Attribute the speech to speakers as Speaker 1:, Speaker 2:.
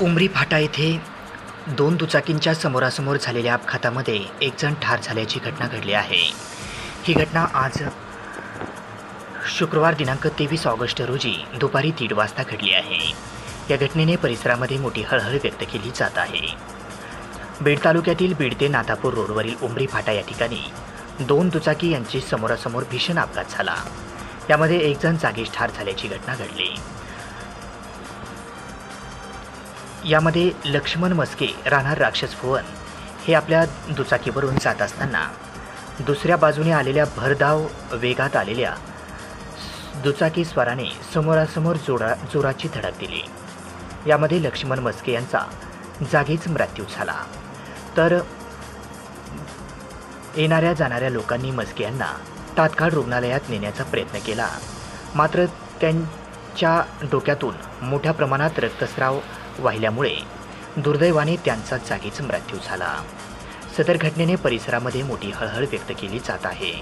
Speaker 1: उमरी फाटा येथे दोन दुचाकींच्या समोरासमोर झालेल्या अपघातामध्ये एकजण ठार झाल्याची घटना घडली आहे. ही घटना आज शुक्रवार दिनांक तेवीस ऑगस्ट रोजी दुपारी दीड वाजता घडली आहे. या घटनेने परिसरामध्ये मोठी हळहळ व्यक्त केली जात आहे. बीड तालुक्यातील बीड ते नाथापूर रोडवरील उमरी फाटा या ठिकाणी दोन दुचाकी यांची समोरासमोर भीषण अपघात झाला. यामध्ये एकजण जागीच ठार झाल्याची घटना घडली. यामध्ये लक्ष्मण मस्के राहणार राक्षस भुवन हे आपल्या दुचाकीवरून जात असताना दुसऱ्या बाजूने आलेल्या भरधाव वेगात आलेल्या दुचाकी स्वाराने समोरासमोर जोरा जोराची धडक दिली. यामध्ये लक्ष्मण मस्के यांचा जागीच मृत्यू झाला. तर येणाऱ्या जाणाऱ्या लोकांनी मस्के यांना तात्काळ रुग्णालयात नेण्याचा प्रयत्न केला. मात्र त्यां च्या डोक्यातून मोठ्या प्रमाणात रक्तस्राव वाहिल्यामुळे दुर्दैवाने त्यांचा जागीच मृत्यू झाला. सदर घटनेने परिसरामध्ये मोठी हळहळ व्यक्त केली जात आहे.